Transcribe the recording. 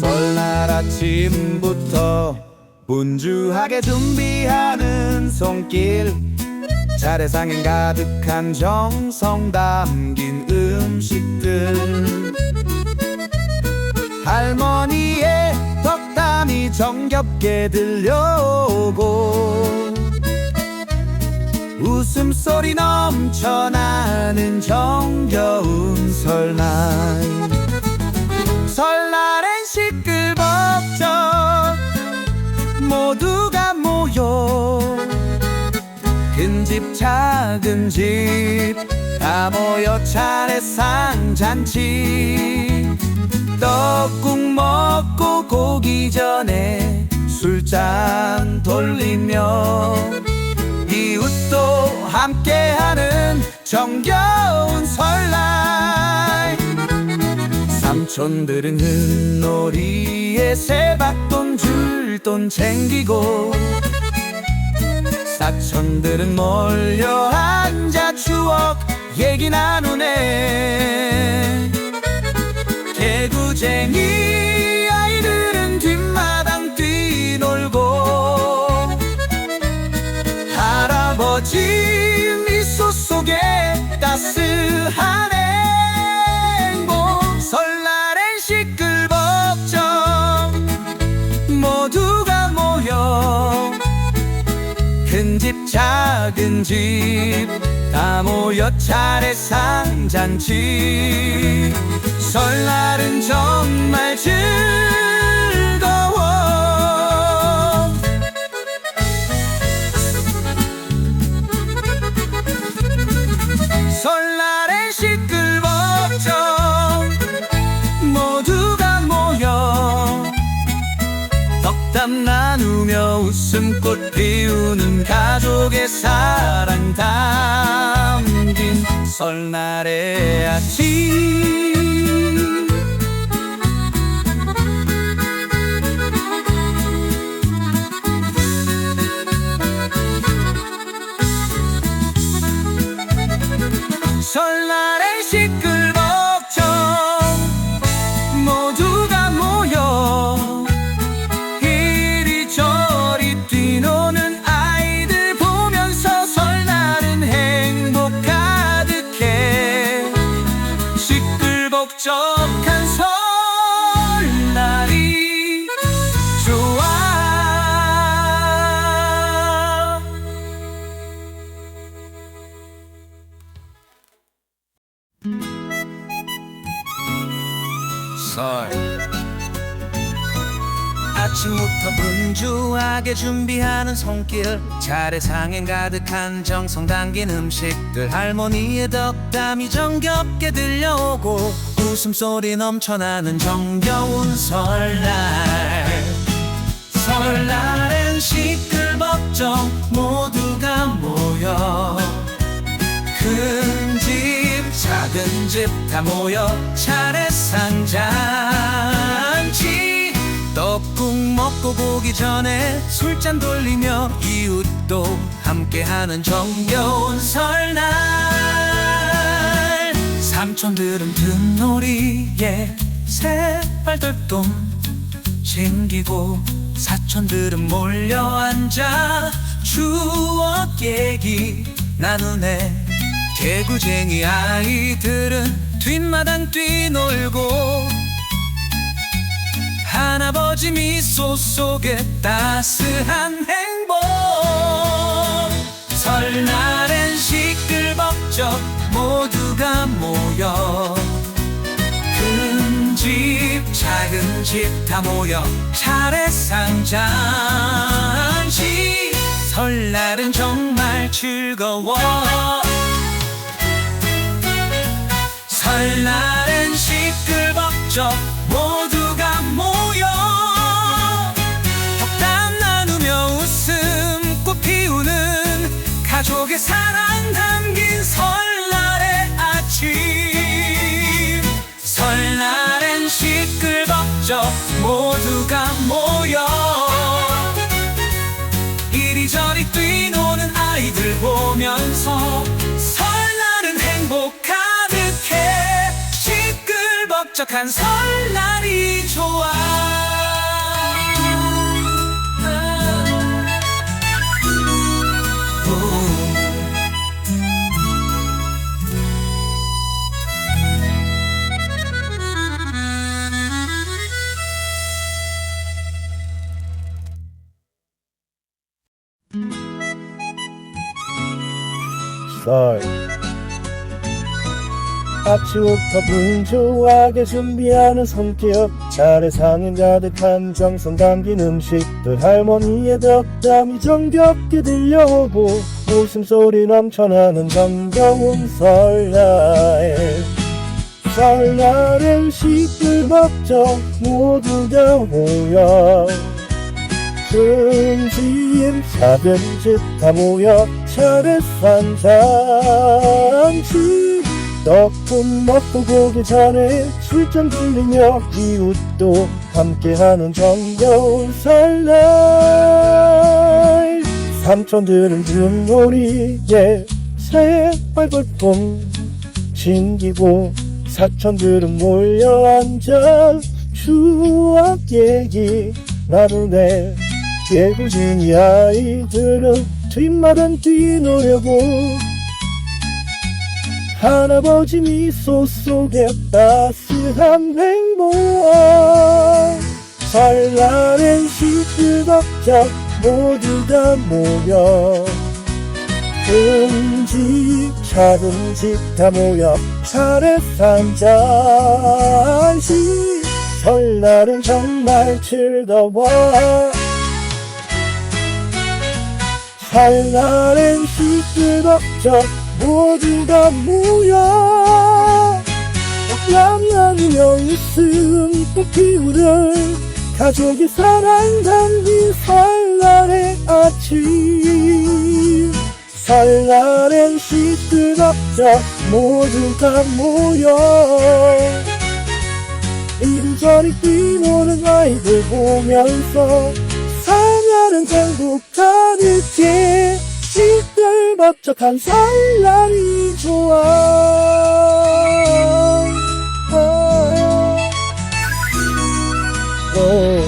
설날 아침부터 분주하게 준비하는 손길. 차례상엔 가득한 정성 담긴 음식들. 할머니의 덕담이 정겹게 들려오고 웃음소리 넘쳐나는 정겨운 설날. 설날엔 시끌벅적 모두가 모여 큰 집 작은 집 다 모여 차례 상 잔치. 떡국 먹고 고기 전에 술잔 돌리며 함께하는 정겨운 설날. 삼촌들은 흙놀이에 세박돈 줄돈 챙기고 사촌들은 몰려 앉아 추억 얘기 나누네. 개구쟁이 한 행복 설날엔 시끌벅적 모두가 모여 큰 집 작은 집 다 모여 차례상 잔치. 설날은 정말 즐 꽃 피우는 가족의 사랑 담긴 설날의 아침 아침부터 분주하게 준비하는 손길 차례상엔 가득한 정성 담긴 음식들 할머니의 덕담이 정겹게 들려오고 웃음소리 넘쳐나는 정겨운 설날. 설날엔 시끌벅적 모두가 모여 큰 집 작은 집 다 모여 차례상 잔치 떡국 먹고 고기 전에 술잔 돌리며 이웃도 함께하는 정겨운 설날. 삼촌들은 등놀이에 새빨돌돈 챙기고 사촌들은 몰려 앉아 추억 얘기 나누네. 개구쟁이 아이들은 뒷마당 뛰놀고 할아버지 미소 속에 따스한 행복. 설날엔 시끌벅적 모두가 모여 큰 집 작은 집 다 모여 차례상 잔치 설날은 정말 즐거워. 설날은 시끌벅적 가족의 사랑 담긴 설날의 아침. 설날엔 시끌벅적 모두가 모여 이리저리 뛰노는 아이들 보면서 설날은 행복 가득해. 시끌벅적한 설날이 좋아 썰 아침부터 분주하게 준비하는 성격. 차례 상인 가득한 정성 담긴 음식들. 할머니의 덕담이 정겹게 들려오고 웃음소리 넘쳐나는 정겨운 설날. 설날엔 시끌벅적 모두가 모여. 큰 집, 작은 집다 모여 차례상 잔치. 떡국 먹고 보기 전에 술잔 들리며 이웃도 함께하는 정겨운 설날. 삼촌들은 윷놀이에 새 발벌통 챙기고 사촌들은 몰려 앉아 추억 얘기 나누네. 예구진이 아이들은 뒷마당 뛰노려고 할아버지 미소 속에 따스한 행복 설날엔 시끌벅적 모두 다 모여 큰 집, 작은 집다 모여 차례상 잔치 설날은 정말 즐거워 설날엔 시끌벅적 모두가 모여. 냠냠이며 웃음 피우는 가족의 사랑 담긴 설날의 아침. 설날엔 시끌벅적 모두가 모여. 이리저리 뛰노는 아이들 보면서 사냐는 행복 가득해 시끌벅적한 설날이 좋아. 아, 어.